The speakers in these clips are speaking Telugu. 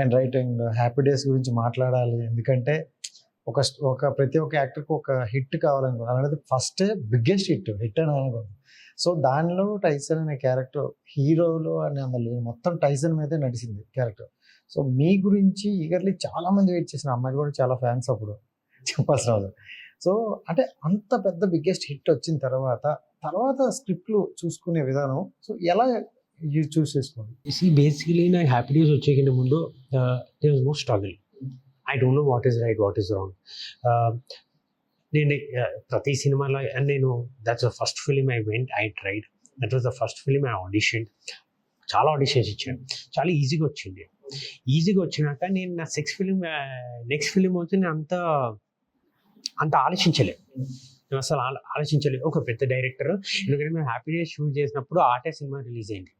And right and happy days గురించి మాట్లాడాలి. ఎందుకంటే ఒక ఒక ప్రతి ఒక్క యాక్టర్కి ఒక హిట్ కావాలనుకున్నాను అనేది ఫస్ట్ బిగ్గెస్ట్ హిట్ హిట్ అని అనుకో. సో దానిలో టైసన్ అనే క్యారెక్టర్ హీరోలో అని అందులో మొత్తం టైసన్ మీదే నడిచింది క్యారెక్టర్. సో మీ గురించి ఈగర్లీ చాలా మంది వెయిట్ చేసిన అమ్మాయిలు కూడా చాలా ఫ్యాన్స్ అప్పుడు. చెప్పాల్సిన అవసరం. సో అంటే అంత పెద్ద బిగ్గెస్ట్ హిట్ వచ్చిన తర్వాత తర్వాత స్క్రిప్ట్లు చూసుకునే విధానం సో ఎలా చూస్ చేసుకోండి సి బేసికలీ నా హ్యాపీ డేస్ వచ్చేకంటే ముందు they was no struggle I don't know what is right what is wrong నేను uh, ప్రతి సినిమాలో నేను that's the first film I went I tried that was the first film I audition చాలా ఆడిషన్స్ ఇచ్చాను. చాలా ఈజీగా వచ్చింది. ఈజీగా వచ్చినాక నేను నా సెక్స్ ఫిలిం నెక్స్ట్ ఫిలిం వచ్చి నేను అంత అంత ఆలోచించలేదు. నేను అసలు ఆలో- ఆలోచించలేదు ఒక పెద్ద డైరెక్టర్. ఎందుకంటే మేము హ్యాపీ డేస్ షూట్ చేసినప్పుడు ఆటే సినిమా రిలీజ్ అయింది.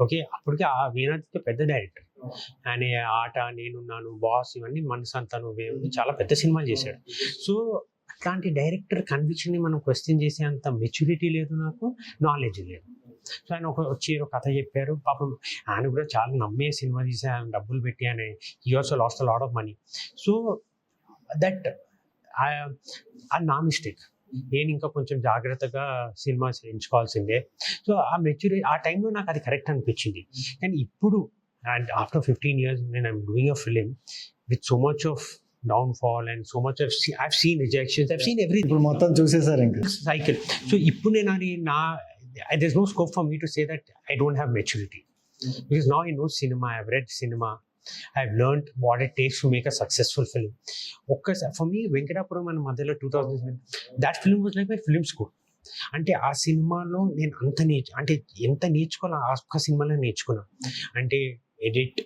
ఓకే? అప్పటికి ఆ వేణాదిత్య పెద్ద డైరెక్టర్. ఆయన ఆట నేనున్నాను బాస్ ఇవన్నీ మనసంతాను వేవు చాలా పెద్ద సినిమాలు చేశాడు. సో అట్లాంటి డైరెక్టర్ కన్విక్షన్ని మనం క్వశ్చన్ చేసే అంత మెచ్యూరిటీ లేదు నాకు నాలెడ్జ్ లేదు. సో ఆయన ఒక వచ్చి ఒక కథ చెప్పారు. పాపం ఆయన కూడా చాలా నమ్మే సినిమా తీసి ఆయన డబ్బులు పెట్టి ఆయన ఈ also lost lot of money so that అది నా మిస్టేక్ నేను ఇంకా కొంచెం జాగ్రత్తగా సినిమా ఎంచుకోవాల్సిందే సో ఆ మెచ్యూరిటీ ఆ టైంలో నాకు అది కరెక్ట్ అనిపించింది. కానీ ఇప్పుడు అండ్ ఆఫ్టర్ ఫిఫ్టీన్ ఇయర్స్ నేను I'm doing a film with so much of down fall and so much of I've seen rejections I've seen every ఇప్పుడు మొత్తం చూసేసారు ఇంకా. సైకిల్ సో ఇప్పుడు నేను అది నా there's no scope for me to say that I don't have maturity. Because now I know cinema, I've read cinema, I learned what it takes to make a successful film ఒక్కసారి ఫర్ మీ వెంకటాపురం అనే మధ్యలో two thousand seven that film was like my film school అంటే ఆ సినిమాలో నేను అంత నేర్చు అంటే ఎంత నేర్చుకోవాలో ఆ ఒక్క సినిమాలో నేర్చుకున్నాను అంటే ఎడిట్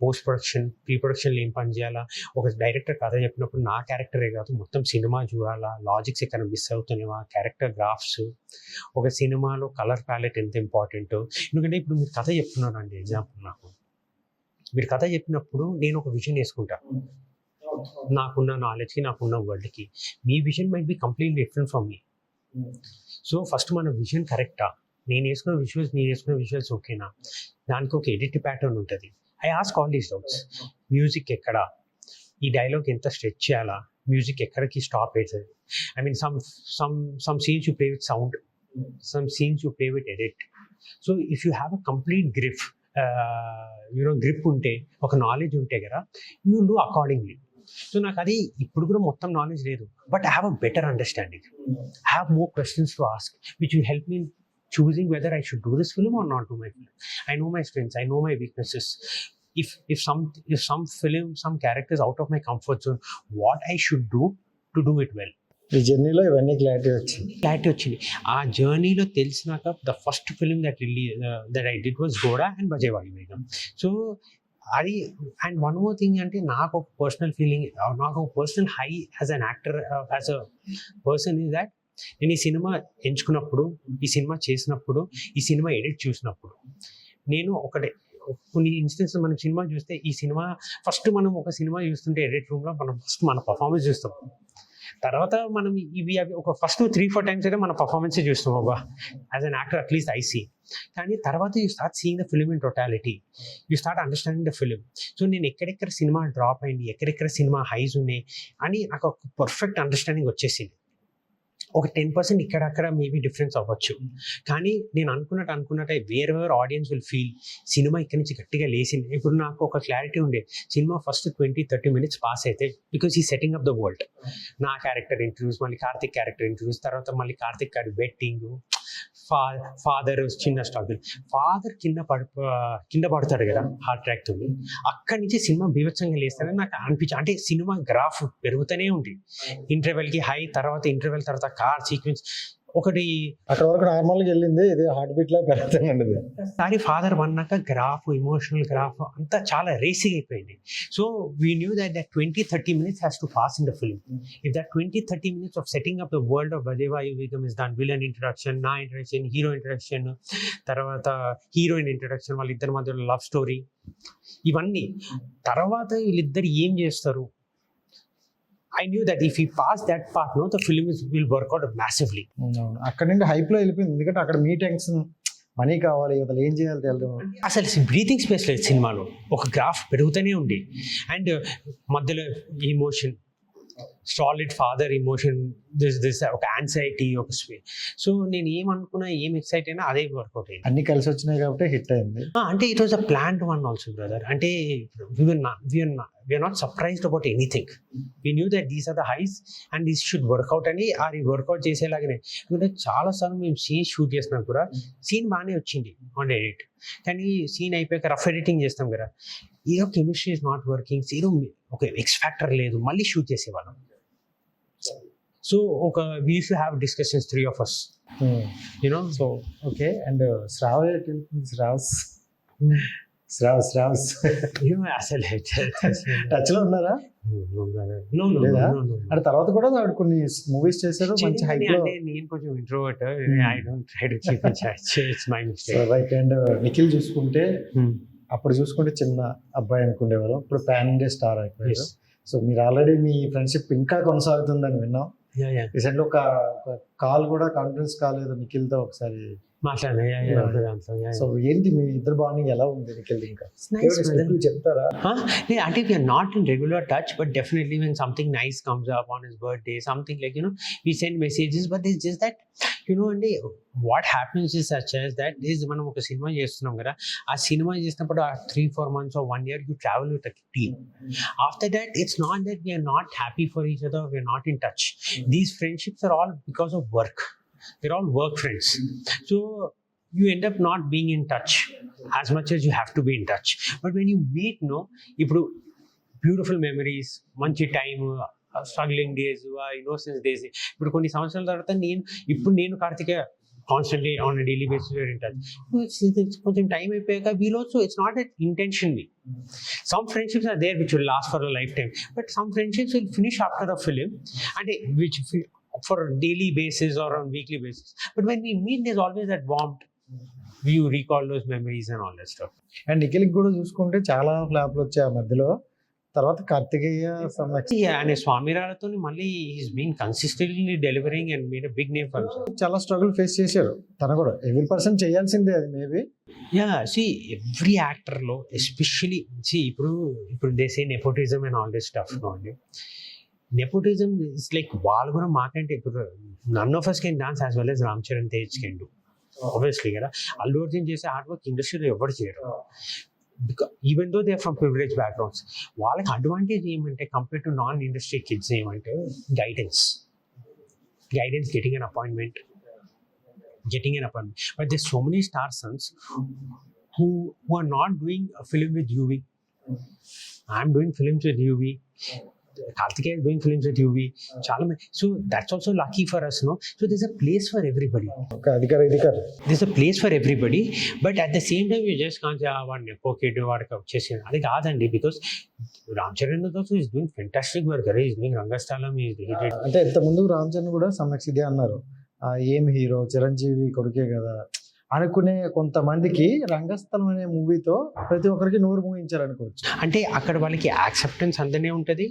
పోస్ట్ ప్రొడక్షన్ ప్రీ ప్రొడక్షన్లో ఏం పని చేయాలా? ఒక డైరెక్టర్ కథ చెప్పినప్పుడు నా క్యారెక్టరే కాదు మొత్తం సినిమా చూడాలా? లాజిక్స్ ఎక్కడ మిస్ అవుతున్నావా క్యారెక్టర్ గ్రాఫ్స్ ఒక సినిమాలో కలర్ ప్యాలెట్ ఎంత ఇంపార్టెంట్ ఎందుకంటే ఇప్పుడు మీరు కథ చెప్తున్నాను అండి ఎగ్జాంపుల్ నాకు. మీరు కథ చెప్పినప్పుడు నేను ఒక విజన్ వేసుకుంటాను నాకున్న నాలెడ్జ్కి నాకున్న వరల్డ్కి మీ vision might be complete different from me so first మన విజన్ కరెక్టా నేను వేసుకున్న విజువల్స్ నేను వేసుకున్న విజువల్స్ ఓకేనా దానికి ఒక ఎడిట్ ప్యాటర్న్ ఉంటుంది. I ask all these doubts music ఎక్కడ? ఈ డైలాగ్ ఎంత స్ట్రెచ్ చేయాలా? మ్యూజిక్ ఎక్కడికి స్టాప్ అవుతుంది? I mean some some some scenes you play with sound some scenes you play with edit so if you have a complete grip you know grip ఉంటే ఒక నాలెడ్జ్ ఉంటే కదా యూ డూ అకార్డింగ్లీ సో నాకు అది ఇప్పుడు కూడా మొత్తం నాలెడ్జ్ లేదు but I have a better understanding I have more questions to ask which will help me choosing whether I should do this film or not do my film. I know my strengths, I know my weaknesses. If if some if some film, some character out of my comfort zone, what I should do to do it well. ఈ జర్నీలో ఇవన్నీ క్లారిటీ వచ్చింది. క్లారిటీ వచ్చింది. ఆ జర్నీలో తెలిసినాక the first film that really that I did was గోడా అండ్ బజేవాయి వేగం సో అది అండ్ వన్ మోర్ థింగ్ అంటే నాకు ఒక పర్సనల్ ఫీలింగ్ uh, నాకు ఒక personal high as an actor as a person is that నేను ఈ సినిమా ఎంచుకున్నప్పుడు ఈ సినిమా చేసినప్పుడు ఈ సినిమా ఎడిట్ చూసినప్పుడు నేను ఒకటే కొన్ని ఇన్స్టెన్స్ మనం సినిమా చూస్తే ఈ సినిమా ఫస్ట్ మనం ఒక సినిమా చూస్తుంటే ఎడిట్ రూమ్లో మనం ఫస్ట్ మన పర్ఫార్మెన్స్ చూస్తాం. తర్వాత మనం ఇవి అవి ఒక ఫస్ట్ త్రీ ఫోర్ టైమ్స్ అయితే మన పర్ఫార్మెన్స్ చూస్తాం అబ్బా. As an actor at least I see కానీ తర్వాత you start seeing the film in totality you start understanding the film so నేను ఎక్కడెక్కడ సినిమా డ్రాప్ అయింది ఎక్కడెక్కడ సినిమా హైస్ ఉన్నాయి అని నాకు ఒక పర్ఫెక్ట్ అండర్స్టాండింగ్ వచ్చేసింది. ఒక టెన్ పర్సెంట్ ఇక్కడక్కడ మేబీ డిఫరెన్స్ అవ్వచ్చు. కానీ నేను అనుకున్నట్టు అనుకున్నట్టే వేరే వేరే ఆడియన్స్ విల్ ఫీల్ సినిమా ఇక్కడ నుంచి గట్టిగా లేసింది ఇప్పుడు నాకు ఒక క్లారిటీ ఉండే. Cinema first twenty thirty minutes pass అయితే బికాస్ ఈ సెటింగ్ ఆఫ్ ద వరల్డ్ నా క్యారెక్టర్ ఇంట్రడ్యూస్ మళ్ళీ కార్తిక్ క్యారెక్టర్ ఇంట్రడ్యూస్ తర్వాత మళ్ళీ కార్తిక్ గారి బెట్టింగ్ ఫా ఫాదర్ చిన్న స్ట్రగుల్ ఫాదర్ కింద పడ కింద పడతాడు కదా హార్ట్ అటాక్ తోని. అక్కడి నుంచి సినిమా బీభత్సంగా లేస్తానని నాకు అనిపించింది అంటే సినిమా గ్రాఫ్ పెరుగుతూనే ఉంది. ఇంటర్వెల్కి హై తర్వాత ఇంటర్వెల్ తర్వాత కార్ సీక్వెన్స్ ఒకటి అక్కడ వరకు నార్మల్గా వెళ్ళింది. ఇది హార్ట్ బీట్ లా పెరుగుతుందండి ఇది. సారి ఫాదర్ అన్నాక గ్రాఫ్ ఇమోషనల్ గ్రాఫ్ అంతా చాలా రేసింగ్ అయిపోయింది. So we knew that that twenty thirty minutes has to pass in the film if that twenty thirty minutes of setting up the world of Bhaje Vaayu Vegam is done villain introduction నా ఇంట్రడక్షన్ హీరో ఇంట్రడక్షన్ తర్వాత హీరోయిన్ ఇంట్రడక్షన్ వాళ్ళిద్దరి మధ్యలో లవ్ స్టోరీ ఇవన్నీ. తర్వాత వీళ్ళిద్దరు ఏం చేస్తారు? ఐ న్యూ దట్ ఇఫ్ ఈ pass that part no the film is will work out massively అవును అక్కడ నుండి హైప్లో వెళ్ళిపోయింది. ఎందుకంటే అక్కడ మీ టెన్షన్ మనీ కావాలి ఇవతలు ఏం చేయాలి తెలియదు అసలు బ్రీతింగ్ స్పేస్ లేదు సినిమాలో. ఒక గ్రాఫ్ పెరుగుతూనే ఉంది. అండ్ మధ్యలో emotion solid father emotion this this ఒక యాన్సైటీ ఒక సో నేను ఏమనుకున్నా ఏం ఎక్సైట్ అయినా అదే వర్కౌట్ అయింది. అన్ని కలిసి వచ్చినాయి కాబట్టి హిట్ అయింది. ఆ, అంటే it was a plan one also brother అంటే we're not surprised about anything we knew that these are the highs and this should work out అని అది వర్కౌట్ చేసేలాగానే. ఎందుకంటే చాలా సార్లు మేము సీన్ షూట్ చేసినా కూడా సీన్ బాగానే వచ్చింది ఆన్ ఎడిట్ కానీ సీన్ అయిపోయాక రఫ్ ఎడిటింగ్ చేస్తాం కదా. ఏదో కెమిస్ట్రీ ఇస్ నాట్ వర్కింగ్ ఏదో ఒక ఎక్స్ ఫ్యాక్టర్ లేదు మళ్ళీ షూట్ చేసేవాళ్ళం. సో ఒక we should have discussions three of us you know so okay and Shrav? శ్రావ్స్ శ్రావ్ శ్రావ్స్ అసలు టచ్లో ఉన్నారా. అంటే తర్వాత కూడా ఆవిడ కొన్ని మూవీస్ చేశారు మంచి Genuinely హైప్లో. అంటే నేను కొంచెం introvert Hmm. I don't try to keep it's my mistake right and Nikhil చూసుకుంటే అప్పుడు చూసుకుంటే చిన్న అబ్బాయి అనుకునేవారు. ఇప్పుడు పాన్ ఇండియా స్టార్ అయిపోయారు సో మీరు ఆల్రెడీ మీ ఫ్రెండ్షిప్ ఇంకా కొనసాగుతుందని విన్నాం. రీసెంట్ ఒక కాల్ కూడా కాన్ఫరెన్స్ కాల్ ఏదో నిఖిల్తో ఒకసారి మాట్లాడినా యా యా Yeah. ఒక దాంట్లో యా సో ఏంటి మీ ఇద్దరు బాండింగ్ ఎలా ఉంది నిఖిల్ ఇంకా? నైస్ Specifically చెప్తారా? అంటే we're not in regular touch but definitely when something nice comes up on his birthday something like you know we send messages but is just that you know అండి what happiness is such as that is మనం ఒక సినిమా చేస్తున్నాం కదా ఆ సినిమా చేసినప్పుడు ఆ three four months one year you travel with team after that it's not that we are not happy for each other we're not in touch. These friendships are all because of work. they're all work friends so you end up not being in touch as much as you have to be in touch but when you meet no ఇప్పుడు బ్యూటిఫుల్ మెమరీస్ మంచి time struggling days innocence days ఇప్పుడు కొన్ని సంవత్సరాల తర్వాత నేను ఇప్పుడు నేను Kartikeya constantly on daily basis in touch కొంచెం టైం అయిపోయాక we'll also it's not at intentionally some friendships are there which will last for a lifetime but some friendships will finish after the film and they- which fi- for a daily basis or on weekly basis but when we meet there's always that warmth you recall those memories and all that stuff and Nikhil కూడా చూసుకుంటే చాలా ఫ్లాప్లు వచ్చాయి ఆ మధ్యలో తర్వాత Karthikeya some ex- yeah and స్వామి రాలతో మళ్ళీ consistently delivering and made a big name for himself చాలా స్ట్రగుల్ ఫేస్ చేశారు తను కూడా ఎవ్రీ పర్సన్ చేయాల్సిందే అది మేబీ యా సి ఎవ్రీ యాక్టర్లో ఎస్పెషలీ సి ఇప్పుడు ఇప్పుడు దేశే nepotism and all this stuff అండి నెపోటిజం ఇస్ లైక్ వాళ్ళు కూడా మాకంటే ఇప్పుడు none of us can dance as well as Ram Charan Tej can do obviously కదా. అల్లు అర్జున్ చేసే హార్డ్ వర్క్ ఇండస్ట్రీలో ఎవరు చేయరు. Even though they from privilege backgrounds వాళ్ళకి అడ్వాంటేజ్ ఏమంటే compare to non industry kids ఏమంటే guidance guidance getting an appointment getting an appointment but they so many star sons who who are not doing film with UV I'm doing films with UV Kartikeya doing films at UV చాలా మంది. So that's also lucky for us no so this a place for everybody అధికార అధికార this a place for everybody but at the same time you just can వాడిని పోకెడ్ వాడికి వచ్చేసి అది కాదండి because Ram Charan those is doing fantastic work అరే ఈస్ డూయింగ్ రంగస్థలం ఈస్ అంటే ఇంత ముందు రామ్ చరణ్ కూడా సమ్యక్ అన్నారు. ఏం హీరో చిరంజీవి కొడుకే కదా. అనుకునే కొంతమందికి రంగస్థలం అనే మూవీతో ప్రతి ఒక్కరికి నోరు మూయించారు అనుకోవచ్చు అంటే అక్కడ వాళ్ళకి యాక్సెప్టెన్స్ అందనే ఉంటుంది.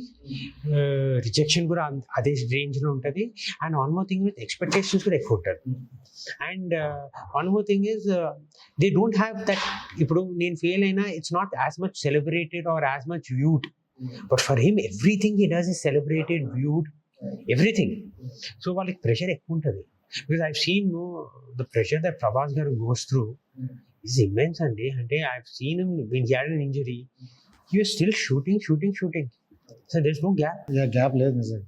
రిజెక్షన్ కూడా అదే రేంజ్లో ఉంటుంది. And one more thing with expectations కూడా ఎక్కువ ఉంటుంది. And one more thing is they don't have that ఇప్పుడు నేను ఫెయిల్ అయినా it's not as much celebrated or as much viewed but for him everything he does is celebrated viewed everything so వాళ్ళకి ప్రెషర్ ఎక్కువ ఉంటుంది. because I seen know the pressure that Prabhas garu goes through is immense అండి అంటే I seen when had an injury you still shooting shooting shooting so there's no gap ఇక గ్యాప్ లేదు నిజంగా